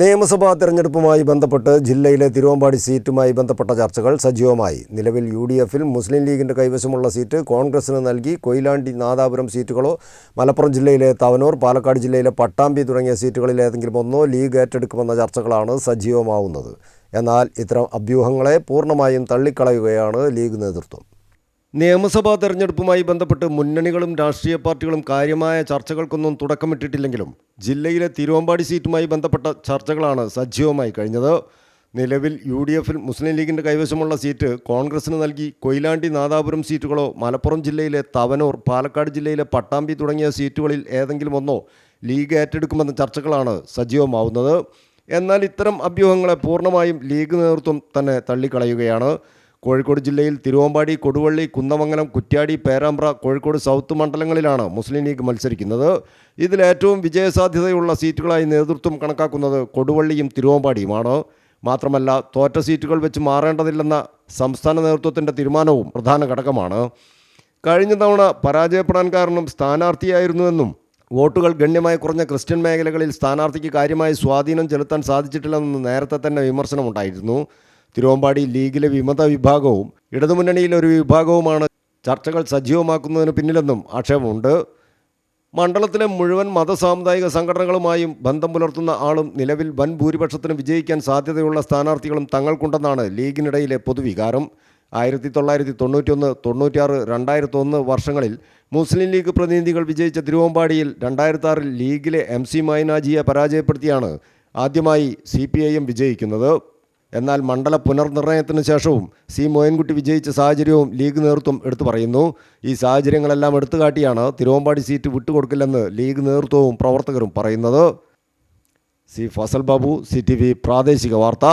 നിയമസഭാ തെരഞ്ഞെടുപ്പുമായി ബന്ധപ്പെട്ട് ജില്ലയിലെ തിരുവമ്പാടി സീറ്റുമായി ബന്ധപ്പെട്ട ചർച്ചകൾ സജീവമായി. നിലവിൽ യു ഡി എഫിൽ മുസ്ലിം ലീഗിന്റെ കൈവശമുള്ള സീറ്റ് കോൺഗ്രസിന് നൽകി. കൊയിലാണ്ടി നാദാപുരം സീറ്റുകളോ മലപ്പുറം ജില്ലയിലെ തവനൂർ പാലക്കാട് ജില്ലയിലെ പട്ടാമ്പി തുടങ്ങിയ സീറ്റുകളിൽ ഏതെങ്കിലും ഒന്നോ ലീഗ് ഏറ്റെടുക്കുമെന്ന ചർച്ചകളാണ് സജീവമാവുന്നത്. എന്നാൽ ഇത്തരം അഭ്യൂഹങ്ങളെ പൂർണമായും തള്ളിക്കളയുകയാണ് ലീഗ് നേതൃത്വം. നിയമസഭാ തെരഞ്ഞെടുപ്പുമായി ബന്ധപ്പെട്ട് മുന്നണികളും രാഷ്ട്രീയ പാർട്ടികളും കാര്യമായ ചർച്ചകൾക്കൊന്നും തുടക്കമിട്ടിട്ടില്ലെങ്കിലും ജില്ലയിലെ തിരുവമ്പാടി സീറ്റുമായി ബന്ധപ്പെട്ട ചർച്ചകളാണ് സജീവമായി കഴിഞ്ഞത്. നിലവിൽ യു ഡി എഫിൽ മുസ്ലിം ലീഗിന്റെ കൈവശമുള്ള സീറ്റ് കോൺഗ്രസിന് നൽകി കൊയിലാണ്ടി നാദാപുരം സീറ്റുകളോ മലപ്പുറം ജില്ലയിലെ തവനൂർ പാലക്കാട് ജില്ലയിലെ പട്ടാമ്പി തുടങ്ങിയ സീറ്റുകളിൽ ഏതെങ്കിലും ഒന്നോ ലീഗ് ഏറ്റെടുക്കുമെന്ന ചർച്ചകളാണ് സജീവമാവുന്നത്. എന്നാൽ ഇത്തരം അഭ്യൂഹങ്ങളെ പൂർണമായും ലീഗ് നേതൃത്വം തന്നെ തള്ളിക്കളയുകയാണ്. കോഴിക്കോട് ജില്ലയിൽ തിരുവമ്പാടി കൊടുവള്ളി കുന്നമംഗലം കുറ്റ്യാടി പേരാമ്പ്ര കോഴിക്കോട് സൗത്ത് മണ്ഡലങ്ങളിലാണ് മുസ്ലിം ലീഗ് മത്സരിക്കുന്നത്. ഇതിലേറ്റവും വിജയസാധ്യതയുള്ള സീറ്റുകളായി നേതൃത്വം കണക്കാക്കുന്നത് കൊടുവള്ളിയും തിരുവമ്പാടിയുമാണ്. മാത്രമല്ല തോറ്റ സീറ്റുകൾ വെച്ച് മാറേണ്ടതില്ലെന്ന സംസ്ഥാന നേതൃത്വത്തിന്റെ തീരുമാനവും പ്രധാന ഘടകമാണ്. കഴിഞ്ഞ തവണ പരാജയപ്പെടാൻ കാരണം സ്ഥാനാർത്ഥിയായിരുന്നുവെന്നും വോട്ടുകൾ ഗണ്യമായി കുറഞ്ഞ ക്രിസ്ത്യൻ മേഖലകളിൽ സ്ഥാനാർത്ഥിക്ക് കാര്യമായി സ്വാധീനം ചെലുത്താൻ സാധിച്ചിട്ടില്ലെന്ന് നേരത്തെ തന്നെ വിമർശനമുണ്ടായിരുന്നു. തിരുവമ്പാടി ലീഗിലെ വിമത വിഭാഗവും ഇടതുമുന്നണിയിലെ ഒരു വിഭാഗവുമാണ് ചർച്ചകൾ സജീവമാക്കുന്നതിന് പിന്നിലെന്നും ആക്ഷേപമുണ്ട്. മണ്ഡലത്തിലെ മുഴുവൻ മതസാമുദായിക സംഘടനകളുമായും ബന്ധം പുലർത്തുന്ന ആളും നിലവിൽ വൻ ഭൂരിപക്ഷത്തിന് വിജയിക്കാൻ സാധ്യതയുള്ള സ്ഥാനാർത്ഥികളും തങ്ങൾക്കുണ്ടെന്നാണ് ലീഗിനിടയിലെ പൊതുവികാരം. ആയിരത്തി തൊള്ളായിരത്തി തൊണ്ണൂറ്റിയൊന്ന് തൊണ്ണൂറ്റിയാറ് രണ്ടായിരത്തി ഒന്ന് വർഷങ്ങളിൽ മുസ്ലിം ലീഗ് പ്രതിനിധികൾ വിജയിച്ച തിരുവമ്പാടിയിൽ രണ്ടായിരത്തി ആറിൽ ലീഗിലെ എം സി മൈനാജിയെ പരാജയപ്പെടുത്തിയാണ് ആദ്യമായി സി പി ഐ എം വിജയിക്കുന്നത്. എന്നാൽ മണ്ഡല പുനർനിർണയത്തിന് ശേഷവും സി മോയൻകുട്ടി വിജയിച്ച സാഹചര്യവും ലീഗ് നേതൃത്വം എടുത്തു പറയുന്നു. ഈ സാഹചര്യങ്ങളെല്ലാം എടുത്തുകാട്ടിയാണ് തിരുവമ്പാടി സീറ്റ് വിട്ടുകൊടുക്കില്ലെന്ന് ലീഗ് നേതൃത്വവും പ്രവർത്തകരും പറയുന്നത്. സി ഫസൽ ബാബു സി പ്രാദേശിക വാർത്ത.